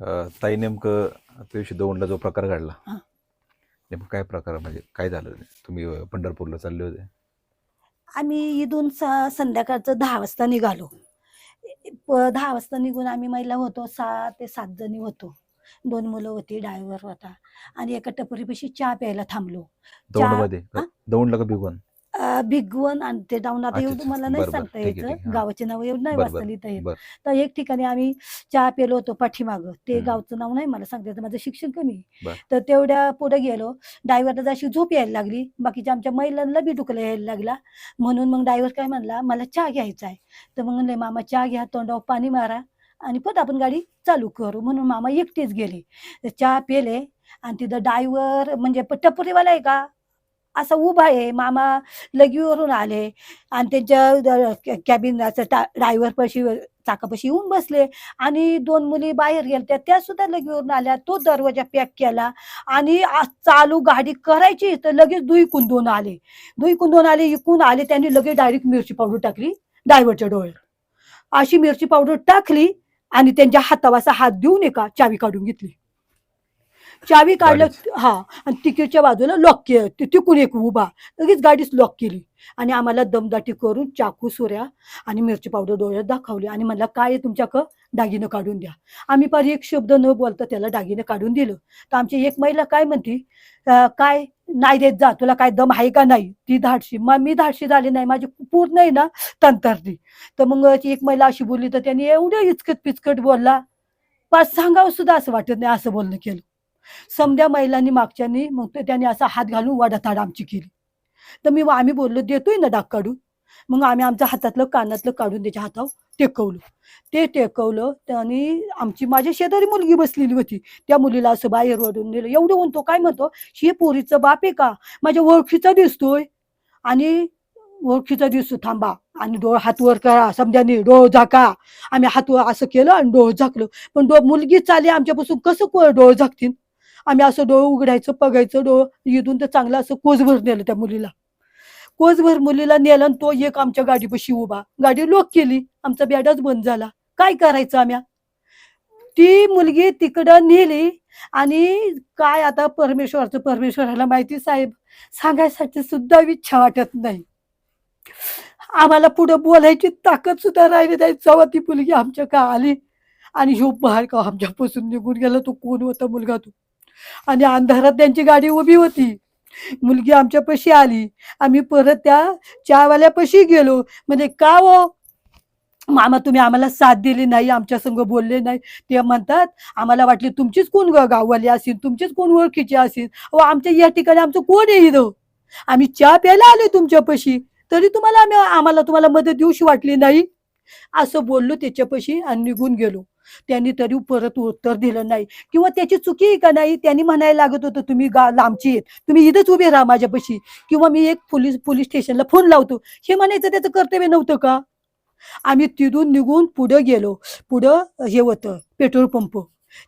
अं, ताई नेमकं त्या दिवशी दौंडला जो प्रकार घडला. हा. नेमकं काय प्रकार म्हणजे काय झालं तुम्ही अं, पंढरपूरला चालले होते? आम्ही इथून स- संध्याकाळचं दहा वाजता निघालो. प- दहा वाजता निघून आम्ही महिला होतो सहा ते सात जणी होतो. दोन मुलं होती ड्रायव्हर होता. आणि एका टपरीपाशी चहा प्यायला थांबलो. दौंडमध्ये? हा? दौंडला का भिगवण अं, भिगवण आणि ते जाऊन आता अच्छा. मला नाही. सांगता. यायचं. गावाचे नाव एवढं नाही वाचता. लिहिता येत. तर एक ठिकाणी आम्ही चहा पेलो होतो पाठीमागं ते. गावचं नाव नाही मला सांगता येतं माझं शिक्षण कमी. तर तेवढ्या पुढे गेलो ड्रायव्हरला जशी झोप यायला लागली बाकीच्या आमच्या महिलांना बी डुकलं यायला लागला म्हणून मग ड्रायव्हर काय म्हणला मला चहा घ्यायचा आहे तर मग म्हणले मामा चहा घ्या तोंडावर पाणी मारा आणि परत आपण गाडी चालू करू म्हणून मामा एकटेच गेले तर चहा पेले आणि तिथं ड्रायव्हर म्हणजे टपरीवाला आहे का असा उभा आहे. मामा लगीवरून आले आणि त्यांच्या कॅबिन ड्रायव्हर पशी चाकापाशी येऊन बसले आणि दोन मुली बाहेर गेल्या त्या सुद्धा लगीवरून आल्या. तो दरवाजा पॅक केला आणि चालू गाडी करायची तर लगेच दुई कुंदून आले. दुई कुंदून आले इकून आले. त्यांनी लगेच डायरेक्ट मिरची पावडर टाकली ड्रायव्हरच्या डोळ्यात. अशी मिरची पावडर टाकली आणि त्यांच्या हातावासा हात देऊन एका चावी काढून घेतली. चावी काढलं हा आणि तिकीटच्या बाजूला लॉक केलं ति- तिकून एक उभा लगेच गाडीच लॉक केली. आणि आम्हाला दमदाटी करून चाकू सुऱ्या आणि मिरची पावडर डोळ्यात दाखवली आणि म्हणला काय आहे तुमच्याक दागिनं काढून द्या. आम्ही पार एक शब्द न बोलता त्याला दागिनं काढून दिलं. तर आमची एक महिला काय म्हणती "अं, काय नाही देत जा तुला काय दम आहे का नाही? ती धाडशी. मग मी धाडशी झाली नाही माझी पूर्ण आहे ना तंतरली. तर मग एक महिला अशी बोलली तर त्यांनी एवढं इचकट पिचकट बोलला. पाच सांगावं सुद्धा असं वाटत नाही असं बोलणं केलं. समध्या महिलांनी मागच्यानी मग ते त्यांनी असा हात घालून वडाताड आमची केली. तर मी आम्ही बोललो देतोय ना डाग काढून. मग आम्ही आमच्या हातातलं कानातलं काढून त्याच्या हातावर टेकवलं. ते टेकवलं त्याने आमची माझ्या शेजारी मुलगी बसलेली होती. त्या मुलीला असं बाहेर ओढून नेलं. एवढं म्हणतो काय म्हणतो? हे पोरीचं बाप आहे का? माझ्या ओळखीचा दिसतोय. आणि ओळखीचा दिसतो थांबा आणि डोळ हात वर करा समजाने डोळ झाका. आम्ही हात असं केलं आणि डोळ झाकलं. पण डो मुलगी चाली आमच्यापासून कसं को- डोळ झाकतील? आम्ही असं डोळं उघडायचं बघायचं डोळं इथून तर चांगलं असं कोसभर नेलं त्या मुलीला. कोसभर मुलीला नेलं आणि तो एक आमच्या गाडीपाशी उभा. गाडी लॉक केली. आमचा बॅडच बंद झाला. काय करायचं आम्ही? ती मुलगी तिकडं नेली आणि काय आता परमेश्वरचं परमेश्वराला माहिती साहेब सांगायसाठी सुद्धा इच्छा वाटत नाही. आम्हाला पुढं बोलायची ताकद सुद्धा राहिली नाही. जेव्हा ती मुलगी आमच्या का आली आणि ह्यो बाहेर का आमच्यापासून निघून गेला तो कोण होता मुलगा तो? आणि अंधारात त्यांची गाडी उभी होती. मुलगी आमच्यापाशी आली. आम्ही परत त्या चहावाल्यापाशी गेलो. म्हणजे का हो? मामा तुम्ही आम्हाला साथ दिली नाही आमच्या संग बोलले नाही. ते म्हणतात आम्हाला वाटले तुमचीच कोण गाववाली असेल तुमचीच कोण ओळखीची असेल. व आमच्या या ठिकाणी आमचं कोण आहे इथं? आम्ही चहा प्यायला आलो तुमच्यापाशी तरी तुम्हाला आम्ही आम्हाला तुम्हाला मदत देऊशी वाटली नाही. असं बोललो त्याच्यापाशी आणि निघून गेलो. त्यांनी तरी परत उत्तर दिलं नाही. किंवा त्याची चुकी आहे का नाही त्यांनी म्हणायला लागत होतं तुम्ही गा लांबची येत तुम्ही इथंच उभे राहा माझ्यापाशी. किंवा मी एक पोलीस पोलीस स्टेशनला फोन लावतो. हे म्हणायचं त्याचं कर्तव्य नव्हतं का? आम्ही तिथून निघून पुढं गेलो. पुढं हे होतं पेट्रोल पंप.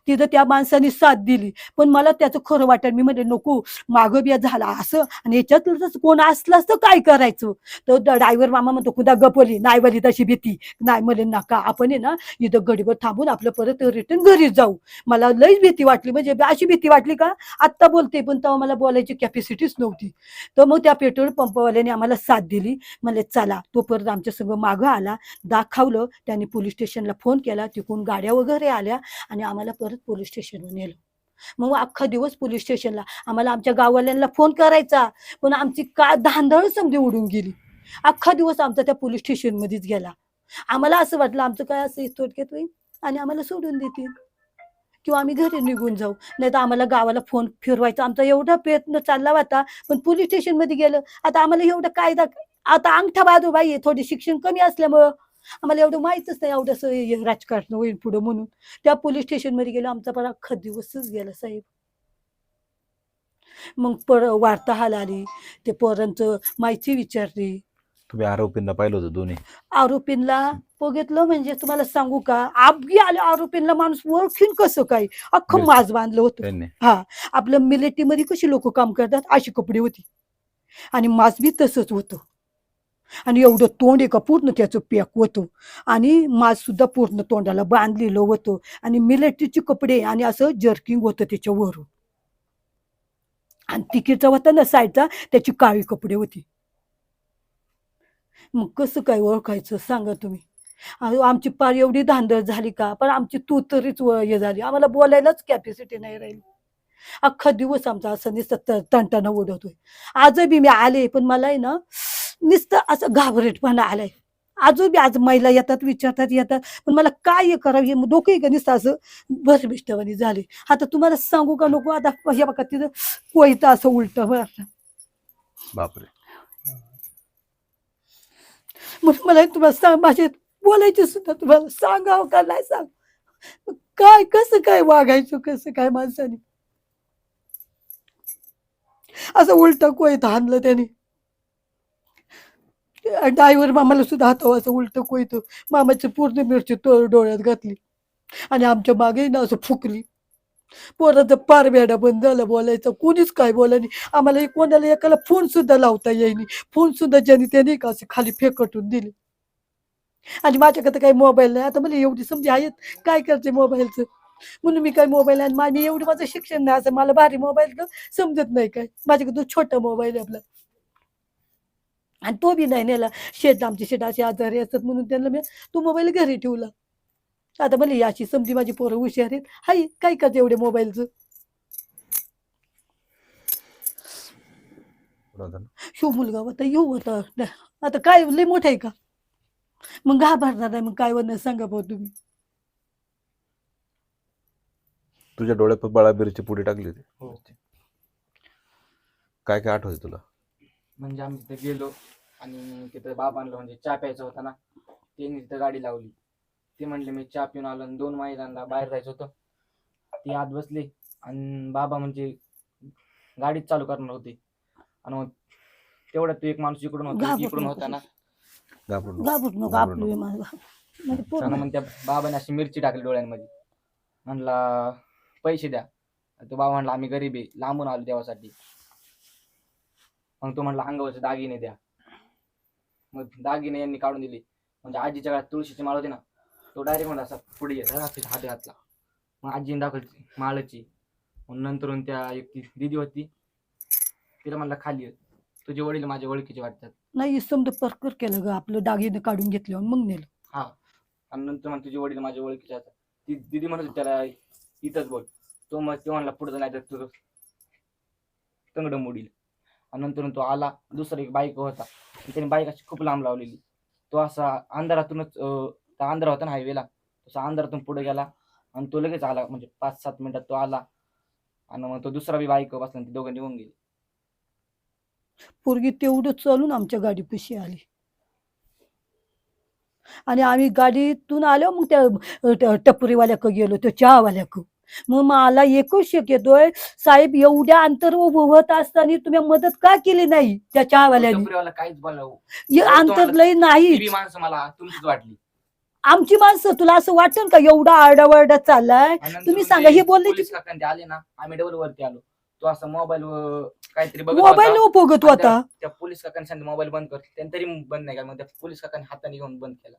तिथं त्या माणसाने साथ दिली. पण मला त्याचं खरं वाटेल. मी म्हणजे नको मागं बिया झाला असं आणि याच्यातलं कोण असलं तर काय करायचं? तर ड्रायव्हर मामा म्हणतो कुदा गपली नाही वाली तशी भीती. नाही म्हणे नका. आपण आहे ना इथं गडीवर थांबून आपलं परत रिटर्न घरी जाऊ. मला लईच भीती वाटली. म्हणजे अशी भीती वाटली का? आत्ता बोलते पण तेव्हा मला बोलायची कॅपॅसिटीच नव्हती. तर मग त्या पेट्रोल पंपवाल्याने आम्हाला साथ दिली. म्हणजे चला तो परत आमच्या संग मागं आला. दाखवलं. त्याने पोलीस स्टेशनला फोन केला. तिकडून गाड्या वगैरे आल्या आणि आम्हाला परत पोलीस स्टेशनवर नेलं. मग अख्खा दिवस पोलीस स्टेशनला आम्हाला आमच्या गाववाल्यांना फोन करायचा. पण आमची का धांदळ समधी उडून गेली. अख्खा दिवस आमचा त्या पोलीस स्टेशनमध्येच गेला. आम्हाला असं वाटलं आमचं काय असं थोडक्यात होईल? आणि आम्हाला सोडून देतील. किंवा आम्ही घरी निघून जाऊ. नाही तर आम्हाला गावाला फोन फिरवायचा. आमचा एवढा प्रयत्न चालला होता पण पोलीस स्टेशनमध्ये गेलं. आता आम्हाला एवढं कायदा आता अंगठा बाजू बाई थोडी शिक्षण कमी असल्यामुळं आम्हाला एवढं माहीतच नाही एवढं असं राजकारण होईल पुढं म्हणून. त्या पोलीस स्टेशनमध्ये गेलो आमचा पण अख्खा दिवसच गेला साहेब. मग पर वार्ताहर आली ते पोरांचं माहिती विचारली. तुम्ही आरोपींना पाहिलं होतं दोन्ही? आरोपींना बघितलं म्हणजे तुम्हाला सांगू का अपघी आले आरोपींना माणूस ओळखीन कसं काय? अख्खं. माज बांधलं होतं. त्यांनी. हा आपलं मिलिटरीमध्ये कशी लोक काम करतात अशी कपडे होती. आणि माज बी तसंच होतं. आणि एवढं तोंड एक पूर्ण त्याचं पॅक होतं. आणि मास सुद्धा पूर्ण तोंडाला बांधलेलं होतं. आणि मिलिटरीचे कपडे आणि असं जर्किंग होतं त्याच्यावरून. आणि तिकीटचा होता ना साईडचा त्याची काळी कपडे होती. मग कसं काय ओळखायचं सांगा तुम्ही. आमची पार एवढी धांदळ झाली का? पण आमची तू तरीच हे झाली. आम्हाला बोलायलाच कॅपॅसिटी नाही राहिली. अख्खा दिवस आमचा असं निसत तणटणं उडवतोय आजही मी आले पण मला आहे ना नुसतं असं घाबरटपणा आलाय. आजही बी आज महिला येतात विचारतात येतात. पण मला काय करावं? हे डोकं का नुसतं असं भरबिष्टवानी झाले? आता तुम्हाला सांगू का नको? आता हे बघा तिथं कोयतं असं उलट बापरे. म्हणून मला तुम्हाला सांग माझे बोलायचे सुद्धा तुम्हाला सांगावं का नाही सांग? काय कसं काय वागायचं कसं काय माणसाने? असं उलट कोयत हाणलं त्याने. ड्रायव्हर मामाला सुद्धा हातावं असं उलटं कोयत. मामाची पूर्ण मिरची तो डोळ्यात घातली. आणि आमच्या मागे ना असं फुकली. पोराचं पार बेडा बंद झालं बोलायचं. कोणीच काय बोला नाही. आम्हाला कोणाला एकाला फोन सुद्धा लावता येईनी. फोन सुद्धा ज्यांनी त्याने का असे खाली फेकटून दिले. आणि माझ्याकडे काही मोबाईल नाही. आता मला एवढी समजी आहेत. काय करते मोबाईलचं म्हणून मी काय मोबाईल आणि माझी एवढं माझं शिक्षण नाही. असं मला भारी मोबाईल समजत नाही काय. माझ्याकडे तो छोटा मोबाईल आहे आपला. आणि तो बी नाही नेला. शेत आमची शेत अशी आजारी असतात म्हणून त्यांना मी तो मोबाईल घरी ठेवला. आता मला याची समजी माझी पोरं हुशार आहेत. हाय काय करते एवढे मोबाईलचं? शिव मुलगा होता येऊ होता. आता काय लय मोठं आहे का? मग घाबरणार नाही मग काय म्हणणं सांगा भाऊ तुम्ही. तुझ्या डोळ्यात पण बाळा बिरची पुढे टाकली होती. हो. काय काय आठवते तुला? म्हणजे आम्ही तिथे गेलो आणि तिथं बाबांना म्हणजे चहा प्यायचा होता ना त्यांनी तिथं गाडी लावली. ते म्हणले मी चहा पिऊन आलो आणि दोन महिलांना बाहेर जायचं होतं. ती आत बसली आणि बाबा म्हणजे गाडीच चालू करणार होते. आणि मग तेवढ्यात तो एक माणूस इकडून होता इकडून होता ना. घाबरू नको. घाबरू नको घाबरू आपलं नको. माझं म्हणजे आणि पूर्ण मग त्या बाबाने अशी मिरची टाकली डोळ्यांमध्ये. म्हणला पैसे द्या. तो बाबा म्हणला आम्ही गरीब आहे लांबून आलो देवासाठी. मग तो म्हणला अंगावरचे दागिने द्या. मग दागिने यांनी काढून दिले. म्हणजे आजीच्या काळात तुळशीची माळ होती ना तो डायरेक्ट म्हणला असा पुढे गेला हाती घातला. मग आजीने दाखवली माळची. मग नंतरून त्या एक ती दिदी होती तिला म्हणला खाली. तुझे वडील माझ्या ओळखीचे वाटतात. नाही समजा परकर केलं ग आपलं दागिने काढून घेतले मग नेलं. हा. आणि नंतर मग तुझे वडील माझ्या ओळखीचे असतात ती दिदी म्हणत होती त्याला इथंच बोल. तो मग तो म्हणला पुढे नाही तर तुझं तंगड मोडील. नंतर तो आला दुसरा एक बाईक होता. त्याने बाईक अशी खूप लांब लावलेली. तो असा अंधारातूनच अं, अंधार होता ना हायवेला तसा अंधारातून पुढे गेला आणि तो लगेच आला. म्हणजे पाच सात मिनिटात तो आला. आणि मग तो दुसरा बी बाईक बसला ते दोघं निघून गेले. पोरगी तेवढं चालून आमच्या गाडीपाशी आली. आणि आम्ही गाडीतून आलो मग त्या अ, त्या टपरीवाल्याक गेलो त्या चहावाल्याक मग मला एकच शक येतोय साहेब एवढ्या अंतर उभं होत असताना तुम्ही मदत का केली नाही त्या चहावाल्याने टपरीवाला काहीच बोलावं. हे अंतर लय नाही बी माणसं मला तुमचीच वाटली. आमची माणसं तुला असं वाटेल का एवढा आरडावरडा चाललाय? आणि नंतर तुम्ही सांगा, हे बोलले की- पोलीस आले ना आम्ही डबल वरती आलो. तो असं मोबाईल काहीतरी बघत मोबाईल होता. आणि होता. त्या पोलीस काकांनी सांगितलं मोबाईल बंद कर. त्यांनी तरी बंद नाही केला मग त्या पोलीस काकांनी हाताने घेऊन बंद केला.